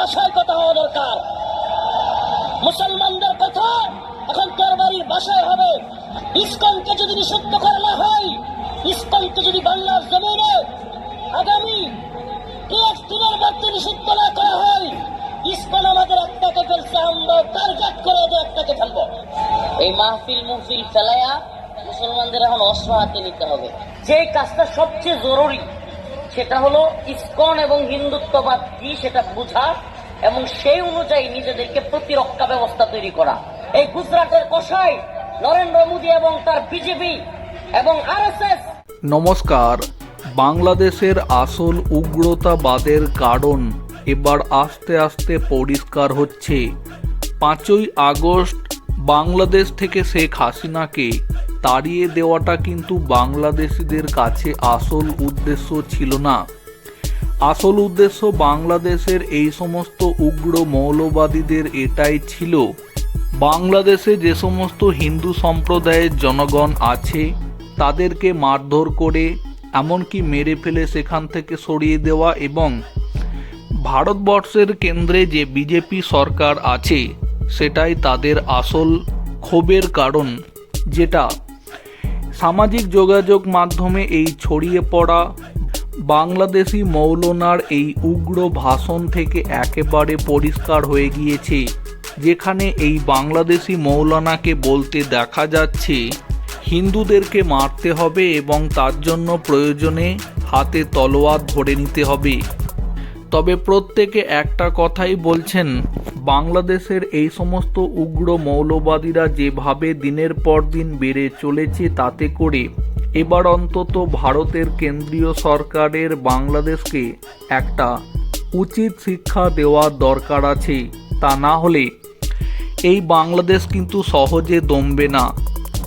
বাসায় কথা হওয়া দরকার। মুসলমানদের কথা এখন তোর বাড়ির বাসায় হবে। ইস্কনকে যদি নিষিদ্ধ করা না হয়, ইস্কনকে যদি বাংলার জমিনে আগামী না করা হয়, ইস্কন আমাদের একটাকে ফেলছে টার্গেট করে একটাকে ফেলব। এই মাহফিল মুহফিল ফেলাইয়া মুসলমানদের এখন অস্ত্র হাতে নিতে হবে। যে কাজটা সবচেয়ে জরুরি সেটা হলো ইস্কন এবং হিন্দুত্ববাদ কি সেটা বোঝা এবং সেই অনুযায়ী নিজেদেরকে প্রতিরক্ষা ব্যবস্থা তৈরি করা। এই গুজরাটের কষাই নরেন্দ্র মোদী এবং তার বিজেপি এবং আরএসএস। নমস্কার, বাংলাদেশের আসল উগ্রতাবাদের কারণ এবার আস্তে আস্তে পরিষ্কার হচ্ছে। পাঁচই আগস্ট, বাংলাদেশ থেকে শেখ হাসিনাকে তাড়িয়ে দেওয়াটা কিন্তু বাংলাদেশিদের কাছে আসল উদ্দেশ্য ছিল না। আসল উদ্দেশ্য বাংলাদেশের এই সমস্ত উগ্র মৌলবাদীদের এটাই ছিল। বাংলাদেশে যে সমস্ত হিন্দু সম্প্রদায়ের জনগণ আছে, তাদেরকে মারধর করে, এমনকি মেরে ফেলে সেখান থেকে সরিয়ে দেওয়া এবং ভারতবর্ষের কেন্দ্রে যে বিজেপি সরকার আছে, সেটাই তাদের আসল ক্ষোভের কারণ, যেটা সামাজিক যোগাযোগ মাধ্যমে এই ছড়িয়ে পড়া বাংলাদেশি মৌলনার এই উগ্র ভাষণ থেকে একেবারে পরিষ্কার হয়ে গিয়েছে, যেখানে এই বাংলাদেশি মৌলানাকে বলতে দেখা যাচ্ছে, হিন্দুদেরকে মারতে হবে এবং তার জন্য প্রয়োজনে হাতে তলোয়ার ধরে নিতে হবে। তবে প্রত্যেকে একটা কথাই বলছেন, বাংলাদেশের এই সমস্ত উগ্র মৌলবাদীরা যেভাবে দিনের পর দিন বেড়ে চলেছে তাতে করে, এবার অন্তত ভারতের কেন্দ্রীয় সরকারের বাংলাদেশকে একটা উচিত শিক্ষা দেওয়ার দরকার আছে, তা না হলে এই বাংলাদেশ কিন্তু সহজে দমবে না।